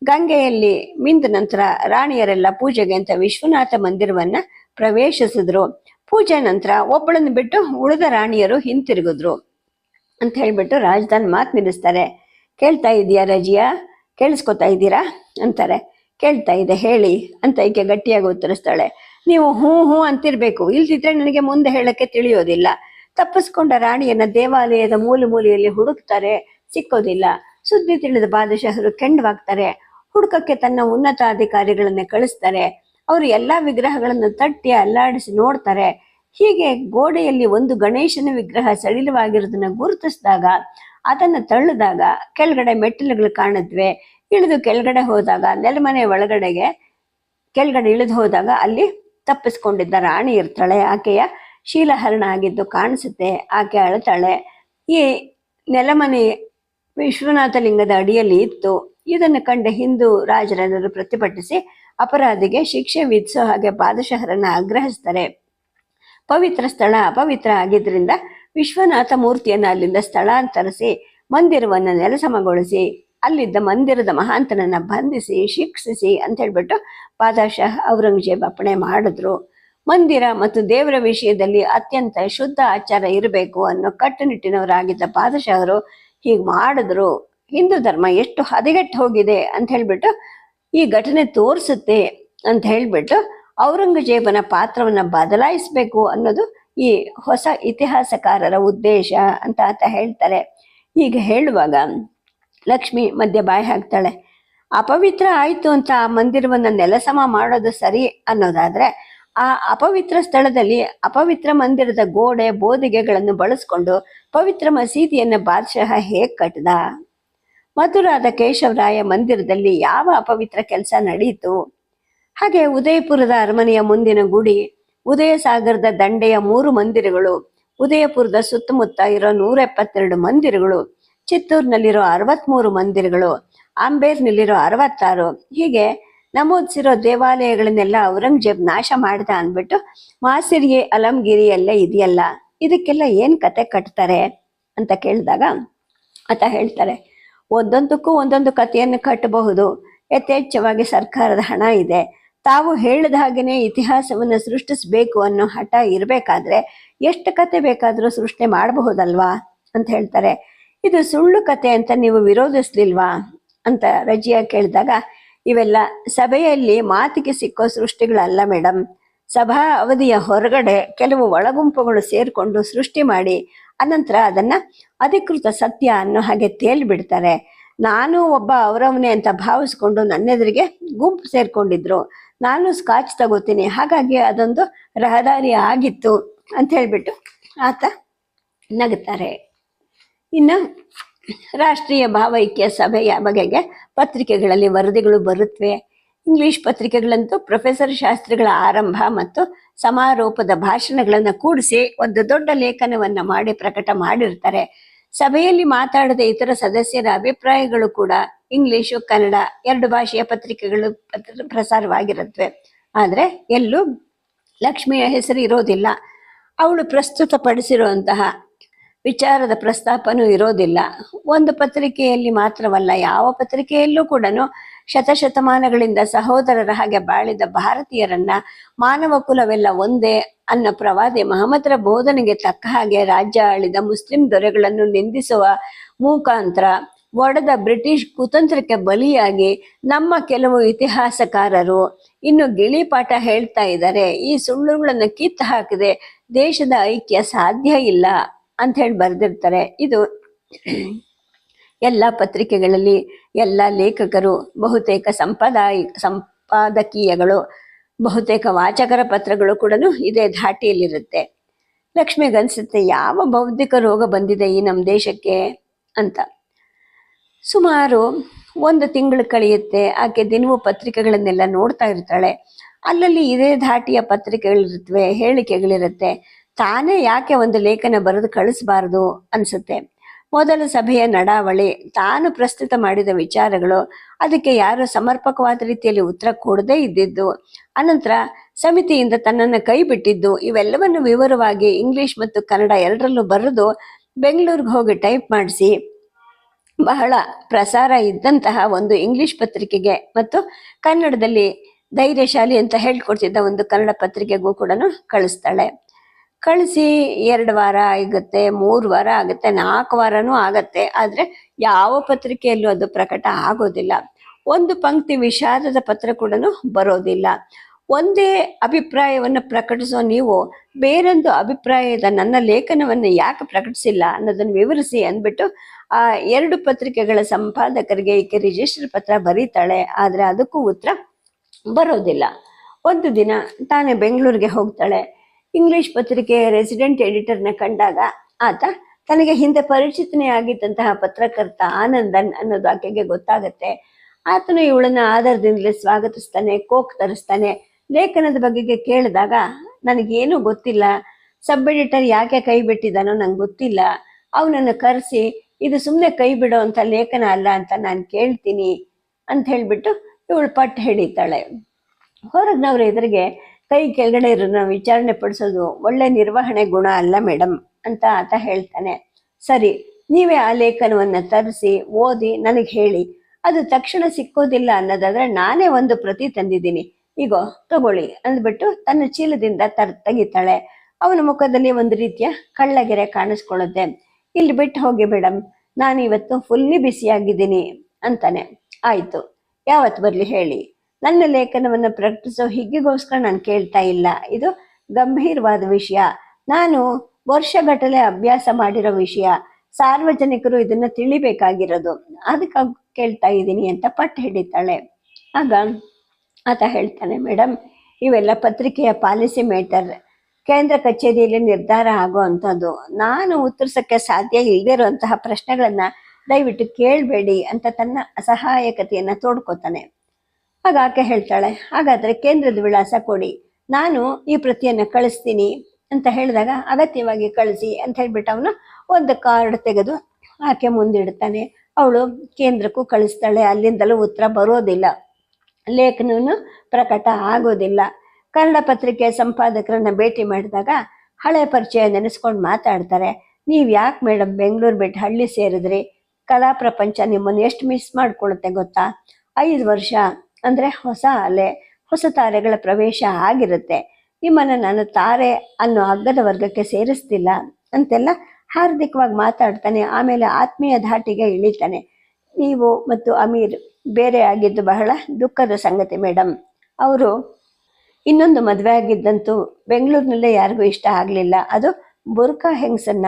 ಗಂಗೆಯಲ್ಲಿ ಮಿಂದ ನಂತರ ರಾಣಿಯರೆಲ್ಲ ಪೂಜೆಗೆ ಅಂತ ವಿಶ್ವನಾಥ ಮಂದಿರವನ್ನ ಪ್ರವೇಶಿಸಿದ್ರು. ಪೂಜೆ ನಂತರ ಒಬ್ಬಳನ್ನು ಬಿಟ್ಟು ಉಳಿದ ರಾಣಿಯರು ಹಿಂತಿರುಗಿದ್ರು ಅಂತ ಹೇಳಿಬಿಟ್ಟು ರಾಜಧಾನಿ ಮಾತು ನಿಲ್ಲಿಸ್ತಾರೆ. ಕೇಳ್ತಾ ಇದೀಯಾ ರಜಿಯಾ? ಕೇಳಿಸ್ಕೊತಾ ಇದ್ದೀರಾ? ಅಂತಾರೆ. ಕೇಳ್ತಾ ಇದೆ, ಹೇಳಿ ಅಂತ ಈಕೆ ಗಟ್ಟಿಯಾಗಿ ಉತ್ತರಿಸ್ತಾಳೆ. ನೀವು ಹ್ಞೂ ಹ್ಞೂ ಅಂತಿರ್ಬೇಕು. ಇಲ್ದಿದ್ರೆ ನನಗೆ ಮುಂದೆ ಹೇಳಕ್ಕೆ ತಿಳಿಯೋದಿಲ್ಲ. ತಪ್ಪಿಸ್ಕೊಂಡ ರಾಣಿಯನ್ನ ದೇವಾಲಯದ ಮೂಲೆ ಮೂಲೆಯಲ್ಲಿ ಹುಡುಕ್ತಾರೆ, ಸಿಕ್ಕೋದಿಲ್ಲ. ಸುದ್ದಿ ತಿಳಿದ ಬಾದಶಾಹರು ಕೆಂಡವಾಗ್ತಾರೆ. ಹುಡುಕಕ್ಕೆ ತನ್ನ ಉನ್ನತ ಉನ್ನತಾಧಿಕಾರಿಗಳನ್ನ ಕಳಿಸ್ತಾರೆ. ಅವರು ಎಲ್ಲಾ ವಿಗ್ರಹಗಳನ್ನು ತಟ್ಟಿ ಅಲ್ಲಾಡಿಸಿ ನೋಡ್ತಾರೆ. ಹೀಗೆ ಗೋಡೆಯಲ್ಲಿ ಒಂದು ಗಣೇಶನ ವಿಗ್ರಹ ಸಡಿಲವಾಗಿರೋದನ್ನ ಗುರುತಿಸಿದಾಗ, ಅದನ್ನ ತಳ್ಳಿದಾಗ ಕೆಳಗಡೆ ಮೆಟ್ಟಿಲುಗಳು ಕಾಣಿದ್ವೆ. ಇಳಿದು ಕೆಳಗಡೆ ಹೋದಾಗ, ನೆಲಮನೆ ಒಳಗಡೆಗೆ ಕೆಳಗಡೆ ಇಳಿದು ಹೋದಾಗ ಅಲ್ಲಿ ತಪ್ಪಿಸ್ಕೊಂಡಿದ್ದ ರಾಣಿ ಇರ್ತಾಳೆ. ಆಕೆಯ ಶೀಲಹರಣ ಆಗಿದ್ದು ಕಾಣಿಸುತ್ತೆ. ಆಕೆ ಅಳತಾಳೆ. ಈ ನೆಲಮನೆ ವಿಶ್ವನಾಥ ಲಿಂಗದ ಅಡಿಯಲ್ಲಿ ಇತ್ತು. ಇದನ್ನು ಕಂಡ ಹಿಂದೂ ರಾಜರನ್ನು ಪ್ರತಿಭಟಿಸಿ ಅಪರಾಧಿಗೆ ಶಿಕ್ಷೆ ವಿಧಿಸೋ ಹಾಗೆ ಬಾದಶಹರನ್ನ ಆಗ್ರಹಿಸ್ತಾರೆ. ಪವಿತ್ರ ಸ್ಥಳ ಅಪವಿತ್ರ ಆಗಿದ್ದರಿಂದ ವಿಶ್ವನಾಥ ಮೂರ್ತಿಯನ್ನು ಅಲ್ಲಿಂದ ಸ್ಥಳಾಂತರಿಸಿ ಮಂದಿರವನ್ನು ನೆಲಸಮಗೊಳಿಸಿ, ಅಲ್ಲಿದ್ದ ಮಂದಿರದ ಮಹಾಂತನನ್ನ ಬಂಧಿಸಿ, ಶಿಕ್ಷಿಸಿ ಅಂತ ಹೇಳ್ಬಿಟ್ಟು ಬಾದಶಾಹ ಔರಂಗಜೇಬ್ ಅಪ್ಪಣೆ ಮಾಡಿದ್ರು. ಮಂದಿರ ಮತ್ತು ದೇವರ ವಿಷಯದಲ್ಲಿ ಅತ್ಯಂತ ಶುದ್ಧ ಆಚಾರ ಇರಬೇಕು ಅನ್ನೋ ಕಟ್ಟುನಿಟ್ಟಿನವರಾಗಿದ್ದ ಬಾದಶಾಹರು ಹೀಗೆ ಮಾಡಿದ್ರು. ಹಿಂದೂ ಧರ್ಮ ಎಷ್ಟು ಹದಗೆಟ್ಟು ಹೋಗಿದೆ ಅಂತ ಹೇಳ್ಬಿಟ್ಟು ಈ ಘಟನೆ ತೋರಿಸುತ್ತೆ ಅಂತ ಹೇಳ್ಬಿಟ್ಟು ಔರಂಗಜೇಬನ ಪಾತ್ರವನ್ನು ಬದಲಾಯಿಸಬೇಕು ಅನ್ನೋದು ಈ ಹೊಸ ಇತಿಹಾಸಕಾರರ ಉದ್ದೇಶ ಅಂತ ಆತ ಹೇಳ್ತಾರೆ. ಈಗ ಹೇಳುವಾಗ ಲಕ್ಷ್ಮಿ ಮಧ್ಯ ಬಾಯಿ ಹಾಕ್ತಾಳೆ, ಅಪವಿತ್ರ ಆಯಿತು ಅಂತ ಆ ಮಂದಿರವನ್ನು ನೆಲಸಮ ಮಾಡೋದು ಸರಿ ಅನ್ನೋದಾದರೆ ಆ ಅಪವಿತ್ರ ಸ್ಥಳದಲ್ಲಿ ಅಪವಿತ್ರ ಮಂದಿರದ ಗೋಡೆ ಬೋದಿಗೆಗಳನ್ನು ಬಳಸ್ಕೊಂಡು ಪವಿತ್ರ ಮಸೀದಿಯನ್ನು ಬಾದಶಹ ಹೇಗೆ ಕಟ್ಟದ ಮಧುರಾದ ಕೇಶವರಾಯ ಮಂದಿರದಲ್ಲಿ ಯಾವ ಅಪವಿತ್ರ ಕೆಲಸ ನಡೆಯಿತು ಹಾಗೆ ಉದಯಪುರದ ಅರಮನೆಯ ಮುಂದಿನ ಗುಡಿ ಉದಯ ಸಾಗರದ ದಂಡೆಯ ಮೂರು ಮಂದಿರಗಳು, ಉದಯಪುರದ ಸುತ್ತಮುತ್ತ ಇರೋ ನೂರ ಎಪ್ಪತ್ತೆರಡು ಮಂದಿರಗಳು, ಚಿತ್ತೂರಿನಲ್ಲಿರೋ ಅರವತ್ಮೂರು ಮಂದಿರಗಳು ಅಂಬೇರ್ನಲ್ಲಿರೋ ಅರವತ್ತಾರು. ಹೀಗೆ ನಮೂದಿಸಿರೋ ದೇವಾಲಯಗಳನ್ನೆಲ್ಲ ಔರಂಗಜೇಬ್ ನಾಶ ಮಾಡಿದ ಅಂದ್ಬಿಟ್ಟು ಮಾಸಿರಿಗೆ ಅಲಂಗಿರಿ ಎಲ್ಲ ಇದೆಯಲ್ಲ, ಇದಕ್ಕೆಲ್ಲ ಏನ್ ಕತೆ ಕಟ್ತಾರೆ ಅಂತ ಕೇಳಿದಾಗ ಅಂತ ಹೇಳ್ತಾರೆ. ಒಂದೊಂದಕ್ಕೂ ಒಂದೊಂದು ಕಥೆಯನ್ನು ಕಟ್ಟಬಹುದು. ಯಥೇಚ್ಛವಾಗಿ ಸರ್ಕಾರದ ಹಣ ಇದೆ. ತಾವು ಹೇಳಿದ ಹಾಗೆಯೇ ಇತಿಹಾಸವನ್ನು ಸೃಷ್ಟಿಸಬೇಕು ಅನ್ನೋ ಹಠ ಇರಬೇಕಾದ್ರೆ ಎಷ್ಟು ಕತೆ ಬೇಕಾದರೂ ಸೃಷ್ಟಿ ಮಾಡಬಹುದಲ್ವಾ ಅಂತ ಹೇಳ್ತಾರೆ. ಇದು ಸುಳ್ಳು ಕತೆ ಅಂತ ನೀವು ವಿರೋಧಿಸ್ಲಿಲ್ವಾ ಅಂತ ರಜಿಯಾ ಕೇಳಿದಾಗ, ಇವೆಲ್ಲ ಸಭೆಯಲ್ಲಿ ಮಾತಿಗೆ ಸಿಕ್ಕೋ ಸೃಷ್ಟಿಗಳಲ್ಲ ಮೇಡಮ್ ಸಭಾ ಅವಧಿಯ ಹೊರಗಡೆ ಕೆಲವು ಒಳಗುಂಪುಗಳು ಸೇರಿಕೊಂಡು ಸೃಷ್ಟಿ ಮಾಡಿ ಅನಂತರ ಅದನ್ನ ಅಧಿಕೃತ ಸತ್ಯ ಅನ್ನೋ ಹಾಗೆ ತೇಲ್ಬಿಡ್ತಾರೆ. ನಾನು ಒಬ್ಬ ಅವರವನೇ ಅಂತ ಭಾವಿಸ್ಕೊಂಡು ನನ್ನೆದುರಿಗೆ ಗುಂಪು ಸೇರ್ಕೊಂಡಿದ್ರು. ನಾನು ಸ್ಕಾಚ್ ತಗೋತೀನಿ. ಹಾಗಾಗಿ ಅದೊಂದು ರಹದಾರಿ ಆಗಿತ್ತು ಅಂತ ಹೇಳ್ಬಿಟ್ಟು ಆತ ನಗುತ್ತಾರೆ ಇನ್ನು ರಾಷ್ಟ್ರೀಯ ಭಾವೈಕ್ಯ ಸಭೆಯ ಬಗೆಗೆ ಪತ್ರಿಕೆಗಳಲ್ಲಿ ವರದಿಗಳು ಬರುತ್ತವೆ ಇಂಗ್ಲಿಷ್ ಪತ್ರಿಕೆಗಳಂತೂ ಪ್ರೊಫೆಸರ್ ಶಾಸ್ತ್ರಿಗಳ ಆರಂಭ ಮತ್ತು ಸಮಾರೋಪದ ಭಾಷಣಗಳನ್ನು ಕೂಡಿಸಿ ಒಂದು ದೊಡ್ಡ ಲೇಖನವನ್ನ ಮಾಡಿ ಪ್ರಕಟ ಮಾಡಿರ್ತಾರೆ. ಸಭೆಯಲ್ಲಿ ಮಾತಾಡದ ಇತರ ಸದಸ್ಯರ ಅಭಿಪ್ರಾಯಗಳು ಕೂಡ ಇಂಗ್ಲಿಷು ಕನ್ನಡ ಎರಡು ಭಾಷೆಯ ಪತ್ರಿಕೆಗಳು ಪತ್ರ- ಪ್ರಸಾರವಾಗಿರುತ್ತವೆ ಆದ್ರೆ ಎಲ್ಲೂ ಲಕ್ಷ್ಮಿಯ ಹೆಸರು ಇರೋದಿಲ್ಲ. ಅವಳು ಪ್ರಸ್ತುತಪಡಿಸಿರುವಂತಹ ವಿಚಾರದ ಪ್ರಸ್ತಾಪನೂ ಇರೋದಿಲ್ಲ. ಒಂದು ಪತ್ರಿಕೆಯಲ್ಲಿ ಮಾತ್ರವಲ್ಲ, ಯಾವ ಪತ್ರಿಕೆಯಲ್ಲೂ ಕೂಡ ಶತಶತಮಾನಗಳಿಂದ ಸಹೋದರರ ಹಾಗೆ ಬಾಳಿದ ಭಾರತೀಯರನ್ನ ಮಾನವ ಕುಲವೆಲ್ಲ ಒಂದೇ ಅನ್ನೋ ಪ್ರವಾದಿ ಮಹಮ್ಮದರ ಬೋಧನೆಗೆ ತಕ್ಕ ಹಾಗೆ ರಾಜ್ಯ ಆಳಿದ ಮುಸ್ಲಿಂ ದೊರೆಗಳನ್ನು ನಿಂದಿಸುವ ಮೂಕಾಂತರ, ಒಡೆದ ಬ್ರಿಟಿಷ್ ಕುತಂತ್ರಕ್ಕೆ ಬಲಿಯಾಗಿ ನಮ್ಮ ಕೆಲವು ಇತಿಹಾಸಕಾರರು ಇನ್ನು ಗಿಳಿಪಾಠ ಹೇಳ್ತಾ ಇದ್ದಾರೆ. ಈ ಸುಳ್ಳುಗಳನ್ನು ಕಿತ್ತು ಹಾಕದೆ. ದೇಶದ ಐಕ್ಯ ಸಾಧ್ಯ ಇಲ್ಲ. ಅಂತ ಹೇಳಿ ಬರೆದಿರ್ತಾರೆ. ಇದು ಎಲ್ಲ ಪತ್ರಿಕೆಗಳಲ್ಲಿ ಎಲ್ಲ ಲೇಖಕರು, ಬಹುತೇಕ ಸಂಪದಾಯ, ಸಂಪಾದಕೀಯಗಳು, ಬಹುತೇಕ ವಾಚಕರ ಪತ್ರಗಳು ಕೂಡ ಇದೇ ಧಾಟಿಯಲ್ಲಿರುತ್ತೆ. ಲಕ್ಷ್ಮಿಗನ್ಸುತ್ತೆ ಯಾವ ಬೌದ್ಧಿಕ ರೋಗ ಬಂದಿದೆ ಈ ನಮ್ಮ ದೇಶಕ್ಕೆ ಅಂತ. ಸುಮಾರು ಒಂದು ತಿಂಗಳು ಕಳೆಯುತ್ತೆ. ಆಕೆ ದಿನವೂ ಪತ್ರಿಕೆಗಳನ್ನೆಲ್ಲ ನೋಡ್ತಾ ಇರ್ತಾಳೆ. ಅಲ್ಲಲ್ಲಿ ಇದೇ ಧಾಟಿಯ ಪತ್ರಿಕೆಗಳಿರುತ್ತವೆ ಹೇಳಿಕೆಗಳಿರುತ್ತೆ. ತಾನೇ ಯಾಕೆ ಒಂದು ಲೇಖನ ಬರೆದು ಕಳಿಸಬಾರದು ಅನ್ಸುತ್ತೆ. ಮೊದಲ ಸಭೆಯ ನಡಾವಳಿ, ತಾನು ಪ್ರಸ್ತುತ ಮಾಡಿದ ವಿಚಾರಗಳು, ಅದಕ್ಕೆ ಯಾರು ಸಮರ್ಪಕವಾದ ರೀತಿಯಲ್ಲಿ ಉತ್ತರ ಕೊಡದೇ ಇದ್ದಿದ್ದು, ಅನಂತರ ಸಮಿತಿಯಿಂದ ತನ್ನನ್ನು ಕೈ ಬಿಟ್ಟಿದ್ದು, ಇವೆಲ್ಲವನ್ನು ವಿವರವಾಗಿ ಇಂಗ್ಲಿಷ್ ಮತ್ತು ಕನ್ನಡ ಎರಡರಲ್ಲೂ ಬರೆದು ಬೆಂಗಳೂರಿಗೆ ಹೋಗಿ ಟೈಪ್ ಮಾಡಿಸಿ. ಬಹಳ ಪ್ರಸಾರ ಇದ್ದಂತಹ ಒಂದು ಇಂಗ್ಲಿಷ್ ಪತ್ರಿಕೆಗೆ ಮತ್ತು ಕನ್ನಡದಲ್ಲಿ ಧೈರ್ಯಶಾಲಿ ಅಂತ ಹೇಳ್ಕೊಡ್ತಿದ್ದ ಒಂದು ಕನ್ನಡ ಪತ್ರಿಕೆಗೂ ಕೂಡ ಕಳಿಸ್ತಾಳೆ. ಕಳಿಸಿ ಎರಡು ವಾರ ಆಗುತ್ತೆ, ಮೂರು ವಾರ ಆಗುತ್ತೆ, ನಾಲ್ಕು ವಾರನೂ ಆಗತ್ತೆ. ಆದರೆ ಯಾವ ಪತ್ರಿಕೆಯಲ್ಲೂ ಅದು ಪ್ರಕಟ ಆಗೋದಿಲ್ಲ. ಒಂದು ಪಂಕ್ತಿ ವಿಷಾದದ ಪತ್ರ ಕೂಡ ಬರೋದಿಲ್ಲ. ಒಂದೇ ಅಭಿಪ್ರಾಯವನ್ನು ಪ್ರಕಟಿಸೋ ನೀವು, ಬೇರೊಂದು ಅಭಿಪ್ರಾಯದ ನನ್ನ ಲೇಖನವನ್ನು ಯಾಕೆ ಪ್ರಕಟಿಸಿಲ್ಲ ಅನ್ನೋದನ್ನು ವಿವರಿಸಿ ಅಂದ್ಬಿಟ್ಟು, ಆ ಎರಡು ಪತ್ರಿಕೆಗಳ ಸಂಪಾದಕರಿಗೆ ಈಕೆ ರಿಜಿಸ್ಟರ್ ಪತ್ರ ಬರೀತಾಳೆ. ಆದರೆ ಅದಕ್ಕೂ ಉತ್ತರ ಬರೋದಿಲ್ಲ. ಒಂದು ದಿನ ತಾನೇ ಬೆಂಗಳೂರಿಗೆ ಹೋಗ್ತಾಳೆ. ಇಂಗ್ಲಿಷ್ ಪತ್ರಿಕೆಯ ರೆಸಿಡೆಂಟ್ ಎಡಿಟರ್ನ ಕಂಡಾಗ ಆತ ತನಗೆ ಹಿಂದೆ ಪರಿಚಿತನೇ ಆಗಿದ್ದಂತಹ ಪತ್ರಕರ್ತ ಆನಂದನ್ ಅನ್ನೋದು ಆಕೆಗೆ ಗೊತ್ತಾಗತ್ತೆ. ಆತನು ಇವಳನ್ನ ಆಧಾರದಿಂದಲೇ ಸ್ವಾಗತಿಸ್ತಾನೆ, ಕೋಕ್ ತರಿಸ್ತಾನೆ. ಲೇಖನದ ಬಗ್ಗೆ ಕೇಳಿದಾಗ, ನನಗೇನು ಗೊತ್ತಿಲ್ಲ. ಸಬ್ ಎಡಿಟರ್ ಯಾಕೆ ಕೈ ಬಿಟ್ಟಿದ್ದಾನೋ ನಂಗೆ ಗೊತ್ತಿಲ್ಲ. ಅವನನ್ನು ಕರೆಸಿ, ಇದು ಸುಮ್ಮನೆ ಕೈ ಬಿಡೋ ಅಂತ ಲೇಖನ ಅಲ್ಲ ಅಂತ ನಾನು ಕೇಳ್ತೀನಿ ಅಂತ ಹೇಳಿಬಿಟ್ಟು ಇವಳು ಪಟ್ಟು ಹಿಡಿತಾಳೆ. ಹೊರಗ್ನವ್ರ ಎದುರಿಗೆ ಕೈ ಕೆಳಗಡೆ ಇರೋನ ವಿಚಾರಣೆ ಪಡಿಸೋದು ಒಳ್ಳೆ ನಿರ್ವಹಣೆ ಗುಣ ಅಲ್ಲ ಮೇಡಮ್ ಅಂತ ಆತ ಹೇಳ್ತಾನೆ. ಸರಿ, ನೀವೇ ಆ ಲೇಖನವನ್ನು ತರಿಸಿ, ಓದಿ, ನನಗೆ ಹೇಳಿ. ಅದು ತಕ್ಷಣ ಸಿಕ್ಕೋದಿಲ್ಲ ಅನ್ನೋದಾದ್ರೆ ನಾನೇ ಒಂದು ಪ್ರತಿ ತಂದಿದ್ದೀನಿ. ಈಗೋ ತಗೊಳ್ಳಿ ಅಂದ್ಬಿಟ್ಟು ತನ್ನ ಚೀಲದಿಂದ ತರ್ ತೆಗಿತಾಳೆ. ಅವನ ಮುಖದಲ್ಲಿ ಒಂದು ರೀತಿಯ ಕಳ್ಳಗೆರೆ ಕಾಣಿಸ್ಕೊಳ್ಳುತ್ತೆ. ಇಲ್ಲಿ ಬಿಟ್ಟು ಹೋಗಿ ಮೇಡಮ್ ನಾನು ಇವತ್ತು ಫುಲ್ಲಿ ಬಿಸಿಯಾಗಿದ್ದೀನಿ ಅಂತಾನೆ. ಆಯಿತು ಯಾವತ್ತು ಬರಲಿ ಹೇಳಿ? ನನ್ನ ಲೇಖನವನ್ನು ಪ್ರಕಟಿಸೋ ಹಿಗ್ಗಿಗೋಸ್ಕರ ನಾನು ಕೇಳ್ತಾ ಇಲ್ಲ. ಇದು ಗಂಭೀರವಾದ ವಿಷಯ. ನಾನು ವರ್ಷಗಟ್ಟಲೆ ಅಭ್ಯಾಸ ಮಾಡಿರೋ ವಿಷಯ. ಸಾರ್ವಜನಿಕರು ಇದನ್ನ ತಿಳಿಬೇಕಾಗಿರೋದು. ಅದಕ್ಕೆ ಕೇಳ್ತಾ ಇದ್ದೀನಿ ಅಂತ ಪಟ್ಟು ಹಿಡಿತಾಳೆ. ಆಗ ಆತ ಹೇಳ್ತಾನೆ ಮೇಡಮ್ ಇವೆಲ್ಲ ಪತ್ರಿಕೆಯ ಪಾಲಿಸಿ ಮೇಟರ್. ಕೇಂದ್ರ ಕಚೇರಿಯಲ್ಲಿ ನಿರ್ಧಾರ ಆಗೋ ಅಂಥದ್ದು. ನಾನು ಉತ್ತರಿಸೋಕ್ಕೆ ಸಾಧ್ಯ ಇಲ್ಲದೇ ಇರುವಂತಹ ಪ್ರಶ್ನೆಗಳನ್ನು ದಯವಿಟ್ಟು ಕೇಳಬೇಡಿ ಅಂತ ತನ್ನ ಅಸಹಾಯಕತೆಯನ್ನು ತೋಡ್ಕೋತಾನೆ. ಆಗ ಆಕೆ ಹೇಳ್ತಾಳೆ, ಹಾಗಾದ್ರೆ ಕೇಂದ್ರದ ವಿಳಾಸ ಕೊಡಿ. ನಾನು ಈ ಪ್ರತಿಯನ್ನು ಕಳಿಸ್ತೀನಿ. ಅಂತ ಹೇಳಿದಾಗ, ಅಗತ್ಯವಾಗಿ ಕಳಿಸಿ ಅಂತ ಹೇಳ್ಬಿಟ್ಟು ಅವನು ಒಂದು ಕಾರ್ಡ್ ತೆಗೆದು ಆಕೆ ಮುಂದಿಡ್ತಾನೆ. ಅವಳು ಕೇಂದ್ರಕ್ಕೂ ಕಳಿಸ್ತಾಳೆ, ಅಲ್ಲಿಂದಲೂ ಉತ್ತರ ಬರೋದಿಲ್ಲ. ಲೇಖನೂ ಪ್ರಕಟ ಆಗೋದಿಲ್ಲ. ಕನ್ನಡ ಪತ್ರಿಕೆ ಸಂಪಾದಕರನ್ನ ಭೇಟಿ ಮಾಡಿದಾಗ ಹಳೆ ಪರಿಚಯ ನೆನೆಸ್ಕೊಂಡು ಮಾತಾಡ್ತಾರೆ. ನೀವು ಯಾಕೆ ಮೇಡಮ್ ಬೆಂಗಳೂರು ಬಿಟ್ಟು ಹಳ್ಳಿ ಸೇರಿದ್ರಿ? ಕಲಾ ಪ್ರಪಂಚ ನಿಮ್ಮನ್ನು ಎಷ್ಟು ಮಿಸ್ ಮಾಡ್ಕೊಳುತ್ತೆ ಗೊತ್ತಾ? ಐದು ವರ್ಷ ಅಂದ್ರೆ ಹೊಸ ಅಲೆ, ಹೊಸ ತಾರೆಗಳ ಪ್ರವೇಶ ಆಗಿರುತ್ತೆ. ನಿಮ್ಮನ್ನು ನಾನು ತಾರೆ ಅನ್ನೋ ಹಗ್ಗದ ವರ್ಗಕ್ಕೆ ಸೇರಿಸ್ತಿಲ್ಲ ಅಂತೆಲ್ಲ ಹಾರ್ದಿಕವಾಗಿ ಮಾತಾಡ್ತಾನೆ, ಆಮೇಲೆ ಆತ್ಮೀಯ ಧಾಟಿಗೆ ಇಳಿತಾನೆ. ನೀವು ಮತ್ತು ಅಮೀರ್ ಬೇರೆ ಆಗಿದ್ದು ಬಹಳ ದುಃಖದ ಸಂಗತಿ ಮೇಡಮ್ ಅವರು ಇನ್ನೊಂದು ಮದುವೆ ಆಗಿದ್ದಂತೂ ಬೆಂಗಳೂರಿನಲ್ಲೇ ಯಾರಿಗೂ ಇಷ್ಟ ಆಗಲಿಲ್ಲ. ಅದು ಬುರ್ಕಾ ಹೆಂಗ್ಸನ್ನ.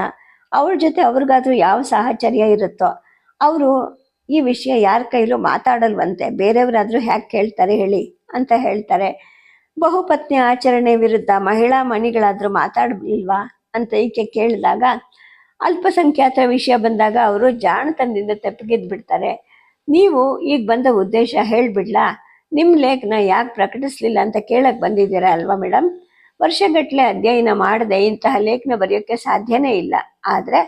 ಅವ್ರ ಜೊತೆ ಅವ್ರಿಗಾದ್ರೂ ಯಾವ ಸಾಹಚರ್ಯ ಇರುತ್ತೋ. ಅವರು ಈ ವಿಷಯ ಯಾರ ಕೈಲೂ ಮಾತಾಡಲ್ವಂತೆ, ಬೇರೆಯವರಾದರೂ ಹ್ಯಾಕ್ ಕೇಳ್ತಾರೆ ಹೇಳಿ ಅಂತ ಹೇಳ್ತಾರೆ. ಬಹುಪತ್ನಿ ಆಚರಣೆ ವಿರುದ್ಧ ಮಹಿಳಾ ಮಣಿಗಳಾದರೂ ಮಾತಾಡಲಿಲ್ವಾ ಅಂತ ಈಕೆ ಕೇಳಿದಾಗ, ಅಲ್ಪಸಂಖ್ಯಾತರ ವಿಷಯ ಬಂದಾಗ ಅವರು ಜಾಣತನದಿಂದ ತೆಪ್ಪಗಿದ್ದು ಬಿಡ್ತಾರೆ. ನೀವು ಈಗ ಬಂದ ಉದ್ದೇಶ ಹೇಳ್ಬಿಡ್ಲಾ? ನಿಮ್ಮ ಲೇಖನ ಯಾಕೆ ಪ್ರಕಟಿಸ್ಲಿಲ್ಲ ಅಂತ ಕೇಳಕ್ಕೆ ಬಂದಿದ್ದೀರಾ ಅಲ್ವಾ ಮೇಡಮ್ ವರ್ಷಗಟ್ಟಲೆ ಅಧ್ಯಯನ ಮಾಡದೆ ಇಂತಹ ಲೇಖನ ಬರೆಯೋಕ್ಕೆ ಸಾಧ್ಯನೇ ಇಲ್ಲ. ಆದ್ರೆ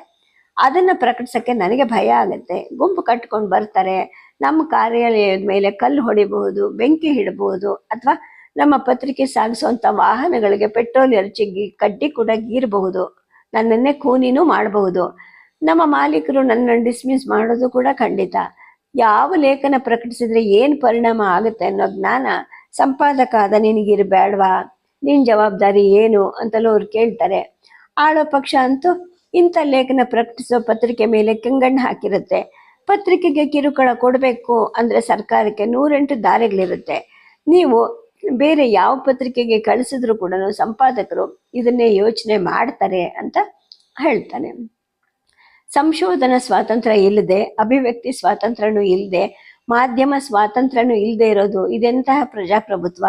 ಅದನ್ನ ಪ್ರಕಟಿಸಕ್ಕೆ ನನಗೆ ಭಯ ಆಗುತ್ತೆ. ಗುಂಪು ಕಟ್ಕೊಂಡು ಬರ್ತಾರೆ. ನಮ್ಮ ಕಾರ್ಯಾಲಯದ ಮೇಲೆ ಕಲ್ಲು ಹೊಡಿಬಹುದು, ಬೆಂಕಿ ಹಿಡಬಹುದು ಅಥವಾ ನಮ್ಮ ಪತ್ರಿಕೆ ಸಾಗಿಸುವಂಥ ವಾಹನಗಳಿಗೆ ಪೆಟ್ರೋಲ್ ಎರಚಿಗಿ ಕಡ್ಡಿ ಕೂಡ ಗೀರಬಹುದು. ನನ್ನನ್ನೇ ಖೂನಿನೂ ಮಾಡಬಹುದು. ನಮ್ಮ ಮಾಲೀಕರು ನನ್ನನ್ನು ಡಿಸ್ಮಿಸ್ ಮಾಡೋದು ಕೂಡ ಖಂಡಿತ. ಯಾವ ಲೇಖನ ಪ್ರಕಟಿಸಿದ್ರೆ ಏನು ಪರಿಣಾಮ ಆಗುತ್ತೆ ಅನ್ನೋ ಜ್ಞಾನ ಸಂಪಾದಕ ಆದ ನಿನಗಿರಬೇಡ್ವಾ ನಿನ್ನ ಜವಾಬ್ದಾರಿ ಏನು ಅಂತಲೂ ಅವ್ರು ಕೇಳ್ತಾರೆ. ಆಳೋ ಪಕ್ಷ ಅಂತೂ ಇಂಥ ಲೇಖನ ಪ್ರಕಟಿಸೋ ಪತ್ರಿಕೆ ಮೇಲೆ ಕೆಂಗಣ್ಣು ಹಾಕಿರುತ್ತೆ. ಪತ್ರಿಕೆಗೆ ಕಿರುಕುಳ ಕೊಡಬೇಕು ಅಂದರೆ ಸರ್ಕಾರಕ್ಕೆ ನೂರೆಂಟು ದಾರಿಗಳಿರುತ್ತೆ. ನೀವು ಬೇರೆ ಯಾವ ಪತ್ರಿಕೆಗೆ ಕಳಿಸಿದ್ರು ಕೂಡ ಸಂಪಾದಕರು ಇದನ್ನೇ ಯೋಚನೆ ಮಾಡ್ತಾರೆ ಅಂತ ಹೇಳ್ತಾನೆ. ಸಂಶೋಧನಾ ಸ್ವಾತಂತ್ರ್ಯ ಇಲ್ಲದೆ, ಅಭಿವ್ಯಕ್ತಿ ಸ್ವಾತಂತ್ರ್ಯನೂ ಇಲ್ಲದೆ, ಮಾಧ್ಯಮ ಸ್ವಾತಂತ್ರ್ಯನೂ ಇಲ್ಲದೆ ಇರೋದು ಇದೆಂತಹ ಪ್ರಜಾಪ್ರಭುತ್ವ?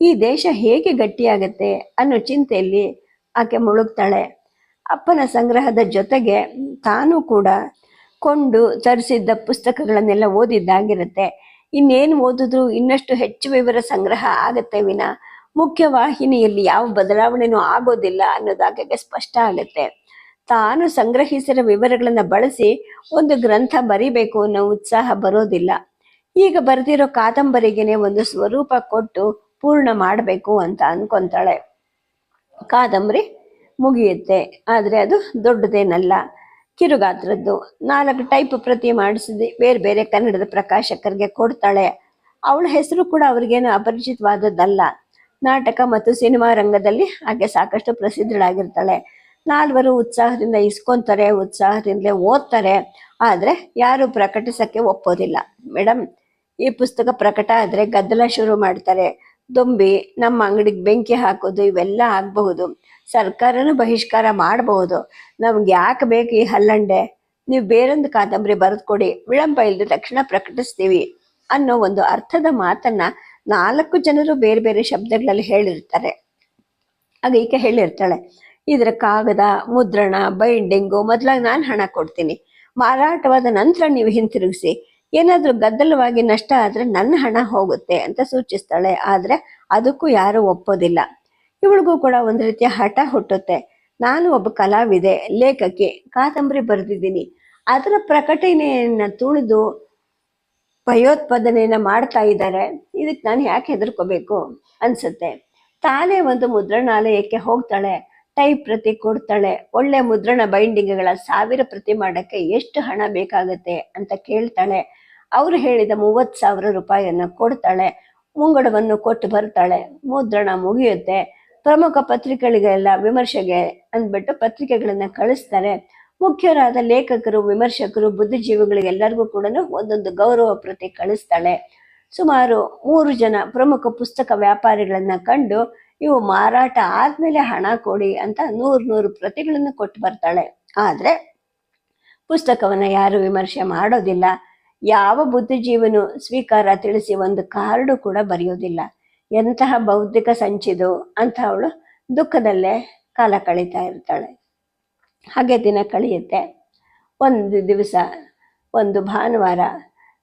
ಈ ದೇಶ ಹೇಗೆ ಗಟ್ಟಿಯಾಗತ್ತೆ ಅನ್ನೋ ಚಿಂತೆಯಲ್ಲಿ ಆಕೆ ಮುಳುಗ್ತಾಳೆ. ಅಪ್ಪನ ಸಂಗ್ರಹದ ಜೊತೆಗೆ ತಾನು ಕೂಡ ಕೊಂಡು ತರಿಸಿದ್ದ ಪುಸ್ತಕಗಳನ್ನೆಲ್ಲ ಓದಿದ್ದಾಗಿರುತ್ತೆ. ಇನ್ನೇನು ಓದಿದ್ರು ಇನ್ನಷ್ಟು ಹೆಚ್ಚು ವಿವರ ಸಂಗ್ರಹ ಆಗುತ್ತೆ ವಿನ. ಮುಖ್ಯವಾಹಿನಿಯಲ್ಲಿ ಯಾವ ಬದಲಾವಣೆನೂ ಆಗೋದಿಲ್ಲ ಅನ್ನೋದಾಗೆ ಸ್ಪಷ್ಟ ಆಗುತ್ತೆ. ತಾನು ಸಂಗ್ರಹಿಸಿರೋ ವಿವರಗಳನ್ನ ಬಳಸಿ ಒಂದು ಗ್ರಂಥ ಬರಿಬೇಕು ಅನ್ನೋ ಉತ್ಸಾಹ ಬರೋದಿಲ್ಲ. ಈಗ ಬರೆದಿರೋ ಕಾದಂಬರಿಗೆನೆ ಒಂದು ಸ್ವರೂಪ ಕೊಟ್ಟು ಪೂರ್ಣ ಮಾಡಬೇಕು ಅಂತ ಅನ್ಕೊಂತಾಳೆ. ಕಾದಂಬರಿ ಮುಗಿಯುತ್ತೆ. ಆದರೆ ಅದು ದೊಡ್ಡದೇನಲ್ಲ. ಕಿರುಗಾತ್ರದ್ದು. ನಾಲ್ಕು ಟೈಪ್ ಪ್ರತಿ ಮಾಡಿಸಿದೆ ಬೇರೆ ಬೇರೆ ಕನ್ನಡದ ಪ್ರಕಾಶಕರಿಗೆ ಕೊಡ್ತಾಳೆ. ಅವಳ ಹೆಸರು ಕೂಡ ಅವ್ರಿಗೇನು ಅಪರಿಚಿತವಾದದ್ದಲ್ಲ. ನಾಟಕ ಮತ್ತು ಸಿನಿಮಾ ರಂಗದಲ್ಲಿ ಆಕೆ ಸಾಕಷ್ಟು ಪ್ರಸಿದ್ಧಳಾಗಿರ್ತಾಳೆ. ನಾಲ್ವರು ಉತ್ಸಾಹದಿಂದ ಇಸ್ಕೊಂತಾರೆ, ಉತ್ಸಾಹದಿಂದಲೇ ಓದ್ತಾರೆ. ಆದರೆ ಯಾರು ಪ್ರಕಟಿಸಕ್ಕೆ ಒಪ್ಪೋದಿಲ್ಲ. ಮೇಡಮ್ ಈ ಪುಸ್ತಕ ಪ್ರಕಟ ಆದರೆ ಗದ್ದಲ ಶುರು ಮಾಡ್ತಾರೆ. ದೊಂಬಿ, ನಮ್ಮ ಅಂಗಡಿಗೆ ಬೆಂಕಿ ಹಾಕೋದು ಇವೆಲ್ಲ ಆಗಬಹುದು. ಸರ್ಕಾರನೂ ಬಹಿಷ್ಕಾರ ಮಾಡಬಹುದು ನಮ್ಗೆ ಯಾಕೆ ಬೇಕು ಈ ಹಲ್ಲಂಡೆ? ನೀವು ಬೇರೊಂದು ಕಾದಂಬರಿ ಬರೆದು ಕೊಡಿ ವಿಳಂಬ ಇಲ್ಲದೆ ತಕ್ಷಣ ಪ್ರಕಟಿಸ್ತೀವಿ ಅನ್ನೋ ಒಂದು ಅರ್ಥದ ಮಾತನ್ನ ನಾಲ್ಕು ಜನರು ಬೇರೆ ಬೇರೆ ಶಬ್ದಗಳಲ್ಲಿ ಹೇಳಿರ್ತಾರೆ. ಆಗ ಈಕೆ ಹೇಳಿರ್ತಾಳೆ, ಇದರ ಕಾಗದ, ಮುದ್ರಣ, ಬೈಂಡಿಂಗು, ಮೊದಲಾಗಿ ನಾನು ಹಣ ಕೊಡ್ತೀನಿ. ಮಾರಾಟವಾದ ನಂತರ ನೀವು ಹಿಂತಿರುಗಿಸಿ. ಏನಾದರೂ ಗದ್ದಲವಾಗಿ ನಷ್ಟ ಆದರೆ ನನ್ನ ಹಣ ಹೋಗುತ್ತೆ ಅಂತ ಸೂಚಿಸ್ತಾಳೆ. ಆದರೆ ಅದಕ್ಕೂ ಯಾರೂ ಒಪ್ಪೋದಿಲ್ಲ. ಇವಳಿಗೂ ಕೂಡ ಒಂದು ರೀತಿಯ ಹಠ ಹುಟ್ಟುತ್ತೆ. ನಾನು ಒಬ್ಬ ಕಲಾವಿದೆ, ಲೇಖಕಿ, ಕಾದಂಬರಿ ಬರೆದಿದ್ದೀನಿ. ಅದರ ಪ್ರಕಟಣೆಯನ್ನು ತುಳಿದು ಭಯೋತ್ಪಾದನೆಯನ್ನ ಮಾಡ್ತಾ ಇದ್ದಾರೆ. ಇದಕ್ಕೆ ನಾನು ಯಾಕೆ ಹೆದರ್ಕೋಬೇಕು ಅನ್ಸುತ್ತೆ. ತಾನೇ ಒಂದು ಮುದ್ರಣಾಲಯಕ್ಕೆ ಹೋಗ್ತಾಳೆ, ಟೈಪ್ ಪ್ರತಿ ಕೊಡ್ತಾಳೆ, ಒಳ್ಳೆ ಮುದ್ರಣ ಬೈಂಡಿಂಗ್ಗಳ ಸಾವಿರ ಪ್ರತಿ ಮಾಡಕ್ಕೆ ಎಷ್ಟು ಹಣ ಬೇಕಾಗುತ್ತೆ ಅಂತ ಕೇಳ್ತಾಳೆ. ಅವರು ಹೇಳಿದ ಮೂವತ್ತು ಸಾವಿರ ರೂಪಾಯಿಯನ್ನ ಕೊಡ್ತಾಳೆ, ಮುಂಗಡವನ್ನು ಕೊಟ್ಟು ಬರ್ತಾಳೆ. ಮುದ್ರಣ ಮುಗಿಯುತ್ತೆ. ಪ್ರಮುಖ ಪತ್ರಿಕೆಗಳಿಗೆಲ್ಲ ವಿಮರ್ಶೆಗೆ ಅಂದ್ಬಿಟ್ಟು ಪತ್ರಿಕೆಗಳನ್ನ ಕಳಿಸ್ತಾರೆ. ಮುಖ್ಯರಾದ ಲೇಖಕರು, ವಿಮರ್ಶಕರು ಬುದ್ಧಿಜೀವಿಗಳಿಗೆಲ್ಲರಿಗೂ ಕೂಡ ಒಂದೊಂದು ಗೌರವ ಪ್ರತಿ ಕಳಿಸ್ತಾಳೆ. ಸುಮಾರು ಮೂರು ಜನ ಪ್ರಮುಖ ಪುಸ್ತಕ ವ್ಯಾಪಾರಿಗಳನ್ನ ಕಂಡು, ಇವು ಮಾರಾಟ ಆದ್ಮೇಲೆ ಹಣ ಕೊಡಿ ಅಂತ ನೂರು ನೂರು ಪ್ರತಿಗಳನ್ನು ಕೊಟ್ಟು ಬರ್ತಾಳೆ. ಆದ್ರೆ ಪುಸ್ತಕವನ್ನ ಯಾರು ವಿಮರ್ಶೆ ಮಾಡೋದಿಲ್ಲ. ಯಾವ ಬುದ್ಧಿಜೀವನು ಸ್ವೀಕಾರ ತಿಳಿಸಿ ಒಂದು ಕಾರ್ಡು ಕೂಡ ಬರೆಯೋದಿಲ್ಲ. ಎಂತಹ ಬೌದ್ಧಿಕ ಸಂಚಿದು ಅಂತ ಅವಳು ದುಃಖದಲ್ಲೇ ಕಾಲ ಕಳೀತಾ ಇರ್ತಾಳೆ. ಹಾಗೆ ದಿನ ಕಳೆಯುತ್ತೆ. ಒಂದು ದಿವಸ, ಒಂದು ಭಾನುವಾರ,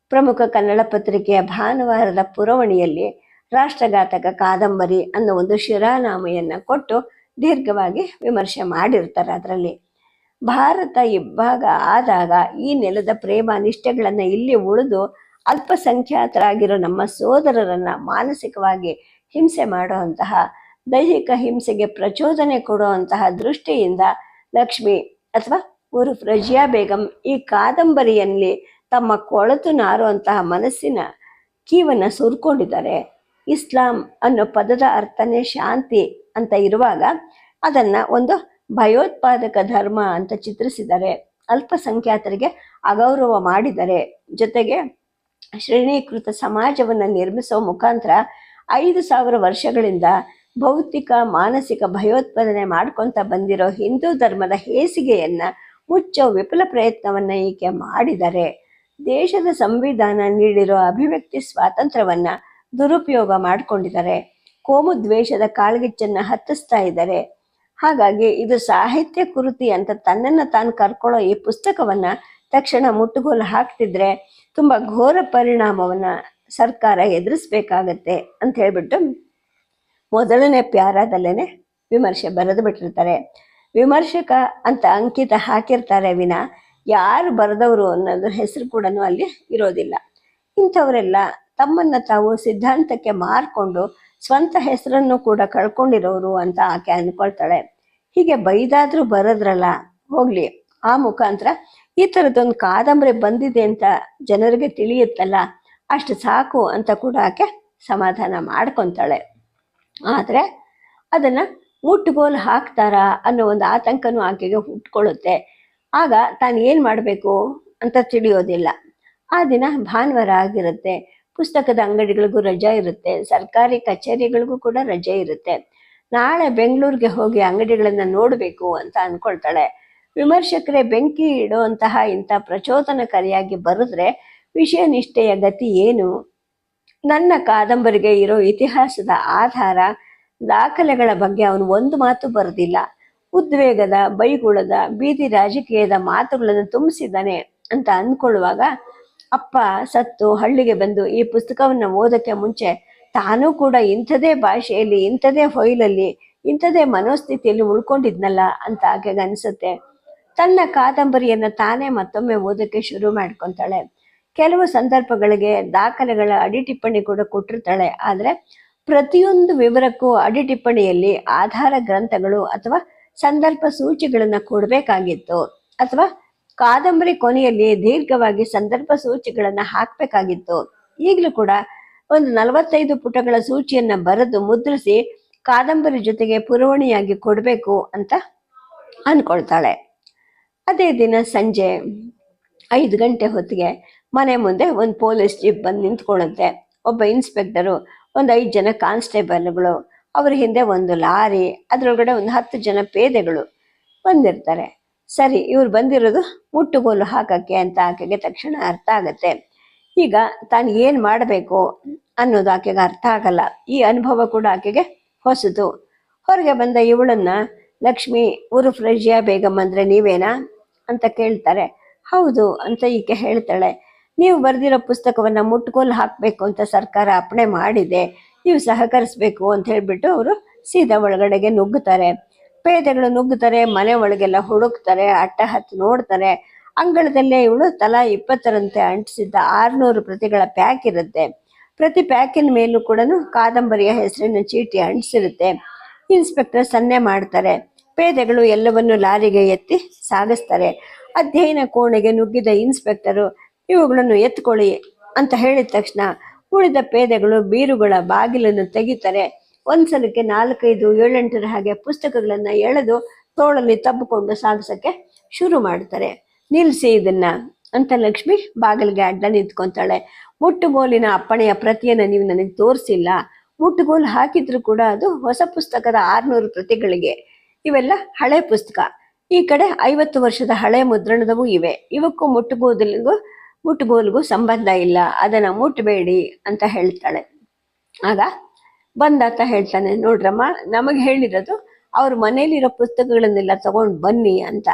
ಪ್ರಮುಖ ಕನ್ನಡ ಪತ್ರಿಕೆಯ ಭಾನುವಾರದ ಪುರವಣಿಯಲ್ಲಿ ರಾಷ್ಟ್ರಘಾತಕ ಕಾದಂಬರಿ ಅನ್ನೋ ಒಂದು ಶಿರಾನಾಮೆಯನ್ನು ಕೊಟ್ಟು ದೀರ್ಘವಾಗಿ ವಿಮರ್ಶೆ ಮಾಡಿರ್ತಾರೆ ಅದರಲ್ಲಿ. ಭಾರತ ಇಬ್ಬಾಗ ಆದಾಗ ಈ ನೆಲದ ಪ್ರೇಮ ನಿಷ್ಠೆಗಳನ್ನು ಇಲ್ಲಿ ಉಳಿದು ಅಲ್ಪಸಂಖ್ಯಾತರಾಗಿರೋ ನಮ್ಮ ಸೋದರರನ್ನ ಮಾನಸಿಕವಾಗಿ ಹಿಂಸೆ ಮಾಡುವಂತಹ, ದೈಹಿಕ ಹಿಂಸೆಗೆ ಪ್ರಚೋದನೆ ಕೊಡುವಂತಹ ದೃಷ್ಟಿಯಿಂದ ಲಕ್ಷ್ಮಿ ಅಥವಾ ಗುರು ಪ್ರಜಿಯಾ ಬೇಗಂ ಈ ಕಾದಂಬರಿಯಲ್ಲಿ ತಮ್ಮ ಕೊಳತು ನಾರುವಂತಹ ಮನಸ್ಸಿನ ಕೀವನ್ನ ಸುರ್ಕೊಂಡಿದ್ದಾರೆ. ಇಸ್ಲಾಂ ಅನ್ನೋ ಪದದ ಅರ್ಥನೇ ಶಾಂತಿ ಅಂತ ಇರುವಾಗ ಅದನ್ನ ಒಂದು ಭಯೋತ್ಪಾದಕ ಧರ್ಮ ಅಂತ ಚಿತ್ರಿಸಿದ್ದಾರೆ ಅಲ್ಪಸಂಖ್ಯಾತರಿಗೆ ಅಗೌರವ ಮಾಡಿದರೆ, ಜೊತೆಗೆ ಶ್ರೇಣೀಕೃತ ಸಮಾಜವನ್ನು ನಿರ್ಮಿಸುವ ಮುಖಾಂತರ ಐದು ಸಾವಿರ ವರ್ಷಗಳಿಂದ ಭೌತಿಕ, ಮಾನಸಿಕ ಭಯೋತ್ಪಾದನೆ ಮಾಡ್ಕೊಂತ ಬಂದಿರೋ ಹಿಂದೂ ಧರ್ಮದ ಹೇಸಿಗೆಯನ್ನ ಮುಚ್ಚೋ ವಿಫಲ ಪ್ರಯತ್ನವನ್ನ ಈಕೆ ಮಾಡಿದರೆ ದೇಶದ ಸಂವಿಧಾನ ನೀಡಿರೋ ಅಭಿವ್ಯಕ್ತಿ ಸ್ವಾತಂತ್ರ್ಯವನ್ನ ದುರುಪಯೋಗ ಮಾಡಿಕೊಂಡಿದ್ದಾರೆ ಕೋಮು ದ್ವೇಷದ ಕಾಳ್ಗಿಚ್ಚನ್ನು ಹತ್ತಿಸ್ತಾ ಇದ್ದಾರೆ. ಹಾಗಾಗಿ ಇದು ಸಾಹಿತ್ಯ ಕೃತಿ ಅಂತ ತನ್ನನ್ನು ತಾನು ಕರ್ಕೊಳ್ಳೋ ಈ ಪುಸ್ತಕವನ್ನ ತಕ್ಷಣ ಮುಟ್ಟುಗೋಲು ಹಾಕ್ತಿದ್ರೆ ತುಂಬಾ ಘೋರ ಪರಿಣಾಮವನ್ನ ಸರ್ಕಾರ ಎದುರಿಸ್ಬೇಕಾಗತ್ತೆ ಅಂತ ಹೇಳ್ಬಿಟ್ಟು ಮೊದಲನೇ ಪ್ಯಾರಾದಲ್ಲೇನೆ ವಿಮರ್ಶೆ ಬರೆದು ಬಿಟ್ಟಿರ್ತಾರೆ. ವಿಮರ್ಶಕ ಅಂತ ಅಂಕಿತ ಹಾಕಿರ್ತಾರೆ ವಿನ, ಯಾರು ಬರೆದವರು ಅನ್ನೋದು ಹೆಸರು ಕೂಡ ಅಲ್ಲಿ ಇರೋದಿಲ್ಲ. ಇಂಥವರೆಲ್ಲ ತಮ್ಮನ್ನ ತಾವು ಸಿದ್ಧಾಂತಕ್ಕೆ ಮಾರ್ಕೊಂಡು ಸ್ವಂತ ಹೆಸರನ್ನು ಕೂಡ ಕಳ್ಕೊಂಡಿರೋರು ಅಂತ ಆಕೆ ಅನ್ಕೊಳ್ತಾಳೆ ಹೀಗೆ ಬೈದಾದ್ರೂ ಬರದ್ರಲ್ಲ, ಹೋಗ್ಲಿ. ಆ ಮುಖಾಂತರ ಈ ಥರದ್ದೊಂದು ಕಾದಂಬರಿ ಬಂದಿದೆ ಅಂತ ಜನರಿಗೆ ತಿಳಿಯುತ್ತಲ್ಲ, ಅಷ್ಟು ಸಾಕು ಅಂತ ಕೂಡ ಆಕೆ ಸಮಾಧಾನ ಮಾಡ್ಕೊತಾಳೆ. ಆದರೆ ಅದನ್ನು ಮುಟ್ಟುಗೋಲು ಹಾಕ್ತಾರಾ ಅನ್ನೋ ಒಂದು ಆತಂಕನೂ ಆಕೆಗೆ ಹುಟ್ಕೊಳ್ಳುತ್ತೆ. ಆಗ ತಾನು ಏನು ಮಾಡಬೇಕು ಅಂತ ತಿಳಿಯೋದಿಲ್ಲ. ಆ ದಿನ ಭಾನುವಾರ ಆಗಿರುತ್ತೆ. ಪುಸ್ತಕದ ಅಂಗಡಿಗಳಿಗೂ ರಜೆ ಇರುತ್ತೆ. ಸರ್ಕಾರಿ ಕಚೇರಿಗಳಿಗೂ ಕೂಡ ರಜೆ ಇರುತ್ತೆ. ನಾಳೆ ಬೆಂಗಳೂರಿಗೆ ಹೋಗಿ ಅಂಗಡಿಗಳನ್ನು ನೋಡಬೇಕು ಅಂತ ಅನ್ಕೊಳ್ತಾಳೆ. ವಿಮರ್ಶಕರೇ ಬೆಂಕಿ ಇಡುವಂತಹ ಇಂಥ ಪ್ರಚೋದನಕಾರಿಯಾಗಿ ಬರೆದ್ರೆ ವಿಷಯ ನಿಷ್ಠೆಯ ಗತಿ ಏನು? ನನ್ನ ಕಾದಂಬರಿಗೆ ಇರೋ ಇತಿಹಾಸದ ಆಧಾರ, ದಾಖಲೆಗಳ ಬಗ್ಗೆ ಅವನು ಒಂದು ಮಾತು ಬರೆದಿಲ್ಲ. ಉದ್ವೇಗದ, ಬೈಗುಳದ, ಬೀದಿ ರಾಜಕೀಯದ ಮಾತುಗಳನ್ನು ತುಂಬಿಸಿದ್ದಾನೆ ಅಂತ ಅಂದ್ಕೊಳ್ಳುವಾಗ, ಅಪ್ಪ, ಸತ್ತು, ಹಳ್ಳಿಗೆ ಬಂದು ಈ ಪುಸ್ತಕವನ್ನು ಓದಕ್ಕೆ ಮುಂಚೆ ತಾನೂ ಕೂಡ ಇಂಥದೇ ಭಾಷೆಯಲ್ಲಿ, ಇಂಥದೇ ಹೊಯ್ಲಲ್ಲಿ, ಇಂಥದೇ ಮನೋಸ್ಥಿತಿಯಲ್ಲಿ ಉಳ್ಕೊಂಡಿದ್ನಲ್ಲ ಅಂತ ಆಕೆಗೆ ಅನ್ಸುತ್ತೆ. ತನ್ನ ಕಾದಂಬರಿಯನ್ನು ತಾನೇ ಮತ್ತೊಮ್ಮೆ ಓದಕ್ಕೆ ಶುರು ಮಾಡ್ಕೊತಾಳೆ. ಕೆಲವು ಸಂದರ್ಭಗಳಿಗೆ ದಾಖಲೆಗಳ ಅಡಿಟಿಪ್ಪಣಿ ಕೂಡ ಕೊಟ್ಟಿರ್ತಾಳೆ. ಆದರೆ ಪ್ರತಿಯೊಂದು ವಿವರಕ್ಕೂ ಅಡಿಟಿಪ್ಪಣಿಯಲ್ಲಿ ಆಧಾರ ಗ್ರಂಥಗಳು ಅಥವಾ ಸಂದರ್ಭ ಸೂಚಿಗಳನ್ನು ಕೊಡಬೇಕಾಗಿತ್ತು. ಅಥವಾ ಕಾದಂಬರಿ ಕೊನೆಯಲ್ಲಿ ದೀರ್ಘವಾಗಿ ಸಂದರ್ಭ ಸೂಚಿಗಳನ್ನು ಹಾಕ್ಬೇಕಾಗಿತ್ತು. ಈಗಲೂ ಕೂಡ ಒಂದು ನಲವತ್ತೈದು ಪುಟಗಳ ಸೂಚಿಯನ್ನ ಬರೆದು ಮುದ್ರಿಸಿ ಕಾದಂಬರಿ ಜೊತೆಗೆ ಪುರವಣಿಯಾಗಿ ಕೊಡಬೇಕು ಅಂತ ಅನ್ಕೊಳ್ತಾಳೆ. ಅದೇ ದಿನ ಸಂಜೆ ಐದು ಗಂಟೆ ಹೊತ್ತಿಗೆ ಮನೆ ಮುಂದೆ ಒಂದು ಪೊಲೀಸ್ ಜೀಪ್ ಬಂದು ನಿಂತ್ಕೊಳ್ಳುತ್ತೆ ಒಬ್ಬ ಇನ್ಸ್ಪೆಕ್ಟರು, ಒಂದು ಐದು ಜನ ಕಾನ್ಸ್ಟೇಬಲ್ಗಳು, ಅವ್ರ ಹಿಂದೆ ಒಂದು ಲಾರಿ, ಅದರೊಳಗಡೆ ಒಂದು ಹತ್ತು ಜನ ಪೇದೆಗಳು ಬಂದಿರ್ತಾರೆ. ಸರಿ, ಇವ್ರು ಬಂದಿರೋದು ಮುಟ್ಟುಗೋಲು ಹಾಕಕ್ಕೆ ಅಂತ ಆಕೆಗೆ ತಕ್ಷಣ ಅರ್ಥ ಆಗುತ್ತೆ. ಈಗ ತಾನು ಏನು ಮಾಡಬೇಕು ಅನ್ನೋದು ಆಕೆಗೆ ಅರ್ಥ ಆಗಲ್ಲ. ಈ ಅನುಭವ ಕೂಡ ಆಕೆಗೆ ಹೊಸದು ಹೊರಗೆ ಬಂದ ಇವಳನ್ನ ಲಕ್ಷ್ಮಿ, ಊರು ಫ್ರೆಜಿಯಾ ಬೇಗಮ್ ಅಂದರೆ ನೀವೇನಾ? ಅಂತ ಕೇಳ್ತಾರೆ. ಹೌದು ಅಂತ ಈಕೆ ಹೇಳ್ತಾಳೆ. ನೀವು ಬರೆದಿರೋ ಪುಸ್ತಕವನ್ನ ಮುಟ್ಕೋಲು ಹಾಕಬೇಕು ಅಂತ ಸರ್ಕಾರ ಅಪ್ಪಣೆ ಮಾಡಿದೆ. ನೀವು ಸಹಕರಿಸ್ಬೇಕು ಅಂತ ಹೇಳಿಬಿಟ್ಟು ಅವರು ಸೀದಾ ಒಳಗಡೆಗೆ ನುಗ್ಗುತ್ತಾರೆ. ಪೇದೆಗಳು ನುಗ್ಗುತ್ತಾರೆ, ಮನೆ ಒಳಗೆಲ್ಲ ಹುಡುಕ್ತಾರೆ, ಅಟ್ಟ ಹತ್ತಿ ನೋಡ್ತಾರೆ. ಅಂಗಳದಲ್ಲೇ ಇವಳು ತಲಾ ಇಪ್ಪತ್ತರಂತೆ ಅಂಟಿಸಿದ್ದ ಆರ್ನೂರು ಪ್ರತಿಗಳ ಪ್ಯಾಕ್ ಇರುತ್ತೆ. ಪ್ರತಿ ಪ್ಯಾಕಿನ ಮೇಲೂ ಕೂಡ ಕಾದಂಬರಿಯ ಹೆಸರಿನ ಚೀಟಿ ಅಂಟಿಸಿರುತ್ತೆ. ಇನ್ಸ್ಪೆಕ್ಟರ್ ಸನ್ನೆ ಮಾಡ್ತಾರೆ. ಪೇದೆಗಳು ಎಲ್ಲವನ್ನು ಲಾರಿಗೆ ಎತ್ತಿ ಸಾಗಿಸ್ತಾರೆ. ಅಧ್ಯಯನ ಕೋಣೆಗೆ ನುಗ್ಗಿದ ಇನ್ಸ್ಪೆಕ್ಟರು, ಇವುಗಳನ್ನು ಎತ್ಕೊಳ್ಳಿ ಅಂತ ಹೇಳಿದ ತಕ್ಷಣ ಉಳಿದ ಪೇದೆಗಳು ಬೀರುಗಳ ಬಾಗಿಲನ್ನು ತೆಗಿತಾರೆ. ಒಂದ್ಸಲಕ್ಕೆ ನಾಲ್ಕೈದು, ಏಳೆಂಟರ ಹಾಗೆ ಪುಸ್ತಕಗಳನ್ನ ಎಳೆದು ತೋಳಲ್ಲಿ ತಬ್ಬಿಕೊಂಡು ಸಾಗಿಸಕ್ಕೆ ಶುರು ಮಾಡ್ತಾರೆ. ನಿಲ್ಸಿ ಇದನ್ನ ಅಂತ ಲಕ್ಷ್ಮಿ ಬಾಗಿಲಿಗೆ ಅಡ್ಡ ನಿಂತ್ಕೊಂತಾಳೆ. ಮುಟ್ಟುಗೋಲಿನ ಅಪ್ಪಣೆಯ ಪ್ರತಿಯನ್ನು ನೀವು ನನಗೆ ತೋರಿಸಿಲ್ಲ. ಮುಟ್ಟುಗೋಲು ಹಾಕಿದ್ರು ಕೂಡ ಅದು ಹೊಸ ಪುಸ್ತಕದ ಆರುನೂರು ಪ್ರತಿಗಳಿಗೆ. ಇವೆಲ್ಲ ಹಳೆ ಪುಸ್ತಕ. ಈ ಕಡೆ ಐವತ್ತು ವರ್ಷದ ಹಳೆ ಮುದ್ರಣದವೂ ಇವೆ. ಇವಕ್ಕೂ ಮುಟ್ಟುಗೋದಲಿಗೂ ಮುಟ್ಟುಗೋಲ್ಗೂ ಸಂಬಂಧ ಇಲ್ಲ. ಅದನ್ನ ಮುಟ್ಟಬೇಡಿ ಅಂತ ಹೇಳ್ತಾಳೆ. ಆಗ ಬಂದಾತ ಹೇಳ್ತಾನೆ, ನೋಡ್ರಮ್ಮ, ನಮಗೆ ಹೇಳಿರೋದು ಅವ್ರ ಮನೇಲಿರೋ ಪುಸ್ತಕಗಳನ್ನೆಲ್ಲ ತಗೊಂಡು ಬನ್ನಿ ಅಂತ.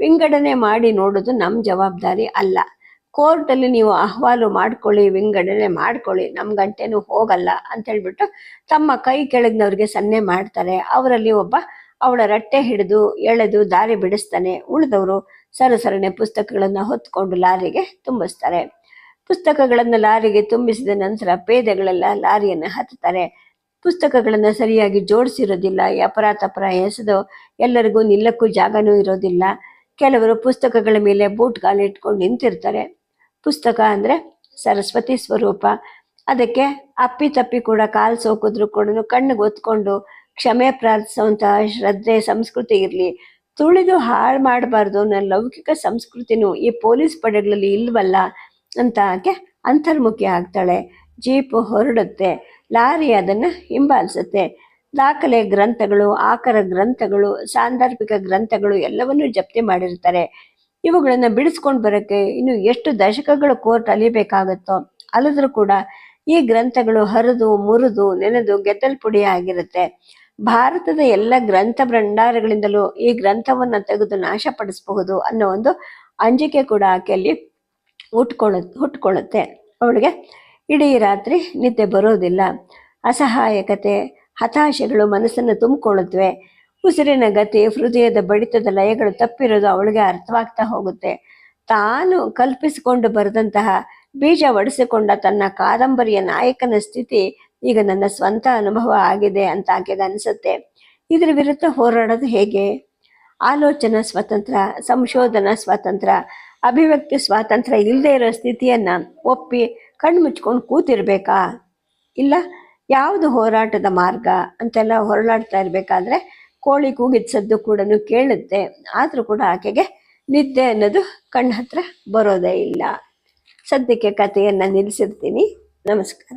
ವಿಂಗಡಣೆ ಮಾಡಿ ನೋಡೋದು ನಮ್ಮ ಜವಾಬ್ದಾರಿ ಅಲ್ಲ. ಕೋರ್ಟಲ್ಲಿ ನೀವು ಅಹವಾಲು ಮಾಡ್ಕೊಳ್ಳಿ, ವಿಂಗಡಣೆ ಮಾಡ್ಕೊಳ್ಳಿ ನಮ್ಮ ಗಂಟೆನೂ ಹೋಗಲ್ಲ ಅಂತ ಹೇಳ್ಬಿಟ್ಟು ತಮ್ಮ ಕೈ ಕೆಳಗಿನವ್ರಿಗೆ ಸನ್ನೆ ಮಾಡ್ತಾರೆ. ಅವರಲ್ಲಿ ಒಬ್ಬ ಅವಳ ರಟ್ಟೆ ಹಿಡಿದು ಎಳೆದು ದಾರಿ ಬಿಡಿಸ್ತಾನೆ ಉಳಿದವರು ಸರಸರನೆ ಪುಸ್ತಕಗಳನ್ನು ಹೊತ್ಕೊಂಡು ಲಾರಿಗೆ ತುಂಬಿಸ್ತಾರೆ. ಪುಸ್ತಕಗಳನ್ನು ಲಾರಿಗೆ ತುಂಬಿಸಿದ ನಂತರ ಪೇದೆಗಳೆಲ್ಲ ಲಾರಿಯನ್ನು ಹತ್ತುತ್ತಾರೆ. ಪುಸ್ತಕಗಳನ್ನು ಸರಿಯಾಗಿ ಜೋಡಿಸಿರೋದಿಲ್ಲ ಯಪರ ತಪರ ಎಸೆದು ಎಲ್ಲರಿಗೂ ನಿಲ್ಲಕ್ಕೂ ಜಾಗನೂ ಇರೋದಿಲ್ಲ. ಕೆಲವರು ಪುಸ್ತಕಗಳ ಮೇಲೆ ಬೂಟ್ ಕಾಲಿಟ್ಕೊಂಡು ನಿಂತಿರ್ತಾರೆ. ಪುಸ್ತಕ ಅಂದರೆ ಸರಸ್ವತಿ ಸ್ವರೂಪ. ಅದಕ್ಕೆ ಅಪ್ಪಿ ತಪ್ಪಿ ಕೂಡ ಕಾಲು ಸೋಕಿದ್ರು ಕೂಡ ಕಣ್ಣಿಗೆ ಒತ್ಕೊಂಡು ಕ್ಷಮೆ ಪ್ರಾರ್ಥಿಸುವಂತಹ ಶ್ರದ್ಧೆ, ಸಂಸ್ಕೃತಿ ಇರಲಿ. ತುಳಿದು ಹಾಳು ಮಾಡಬಾರ್ದು ಅನ್ನೋ ಲೌಕಿಕ ಸಂಸ್ಕೃತಿನೂ ಈ ಪೊಲೀಸ್ ಪಡೆಗಳಲ್ಲಿ ಇಲ್ವಲ್ಲ ಅಂತ ಆಕೆ ಅಂತರ್ಮುಖಿ ಆಗ್ತಾಳೆ. ಜೀಪು ಹೊರಡುತ್ತೆ, ಲಾರಿ ಅದನ್ನ ಹಿಂಬಾಲಿಸುತ್ತೆ. ದಾಖಲೆ ಗ್ರಂಥಗಳು, ಆಕರ ಗ್ರಂಥಗಳು, ಸಾಂದರ್ಭಿಕ ಗ್ರಂಥಗಳು ಎಲ್ಲವನ್ನೂ ಜಪ್ತಿ ಮಾಡಿರ್ತಾರೆ. ಇವುಗಳನ್ನು ಬಿಡಿಸ್ಕೊಂಡು ಬರೋಕ್ಕೆ ಇನ್ನು ಎಷ್ಟು ದಶಕಗಳು ಕೋರ್ಟ್ ಅಲಿಬೇಕಾಗುತ್ತೋ ಅಲಿದ್ರೂ ಕೂಡ ಈ ಗ್ರಂಥಗಳು ಹರಿದು, ಮುರಿದು, ನೆನೆದು ಗೆದ್ದಲ್ಪುಡಿ ಆಗಿರುತ್ತೆ. ಭಾರತದ ಎಲ್ಲ ಗ್ರಂಥ ಭಂಡಾರಗಳಿಂದಲೂ ಈ ಗ್ರಂಥವನ್ನ ತೆಗೆದು ನಾಶಪಡಿಸಬಹುದು ಅನ್ನೋ ಒಂದು ಅಂಜಿಕೆ ಕೂಡ ಆಕೆಯಲ್ಲಿ ಹುಟ್ಕೊಳ ಹುಟ್ಕೊಳ್ಳುತ್ತೆ. ಅವಳಿಗೆ ಇಡೀ ರಾತ್ರಿ ನಿದ್ದೆ ಬರೋದಿಲ್ಲ. ಅಸಹಾಯಕತೆ, ಹತಾಶೆಗಳು ಮನಸ್ಸನ್ನು ತುಂಬಿಕೊಳ್ಳುತ್ತವೆ. ಉಸಿರಿನ ಗತಿ, ಹೃದಯದ ಬಡಿತದ ಲಯಗಳು ತಪ್ಪಿರೋದು ಅವಳಿಗೆ ಅರ್ಥವಾಗ್ತಾ ಹೋಗುತ್ತೆ. ತಾನು ಕಲ್ಪಿಸಿಕೊಂಡು ಬರೆದಂತಹ ಬೀಜ ಒಡೆಸಿಕೊಂಡ ತನ್ನ ಕಾದಂಬರಿಯ ನಾಯಕನ ಸ್ಥಿತಿ ಈಗ ನನ್ನ ಸ್ವಂತ ಅನುಭವ ಆಗಿದೆ ಅಂತ ಆಕೆಗೆ ಅನಿಸುತ್ತೆ. ಇದ್ರ ವಿರುದ್ಧ ಹೋರಾಡೋದು ಹೇಗೆ? ಆಲೋಚನಾ ಸ್ವಾತಂತ್ರ್ಯ ಸಂಶೋಧನಾ ಸ್ವಾತಂತ್ರ್ಯ ಅಭಿವ್ಯಕ್ತಿ ಸ್ವಾತಂತ್ರ್ಯ ಇಲ್ಲದೆ ಇರೋ ಸ್ಥಿತಿಯನ್ನ ಒಪ್ಪಿ ಕಣ್ಣು ಮುಚ್ಕೊಂಡು ಕೂತಿರ್ಬೇಕಾ? ಇಲ್ಲ, ಯಾವುದು ಹೋರಾಟದ ಮಾರ್ಗ ಅಂತೆಲ್ಲ ಹೊರಳಾಡ್ತಾ ಇರಬೇಕಾದ್ರೆ ಕೋಳಿ ಕೂಗಿದ ಸದ್ದು ಕೂಡ ಕೇಳುತ್ತೆ. ಆದರೂ ಕೂಡ ಆಕೆಗೆ ನಿದ್ದೆ ಅನ್ನೋದು ಕಣ್ಣ ಹತ್ರ ಬರೋದೇ ಇಲ್ಲ. ಸದ್ಯಕ್ಕೆ ಕಥೆಯನ್ನ ನಿಲ್ಲಿಸಿರ್ತೀನಿ ನಮಸ್ಕಾರ.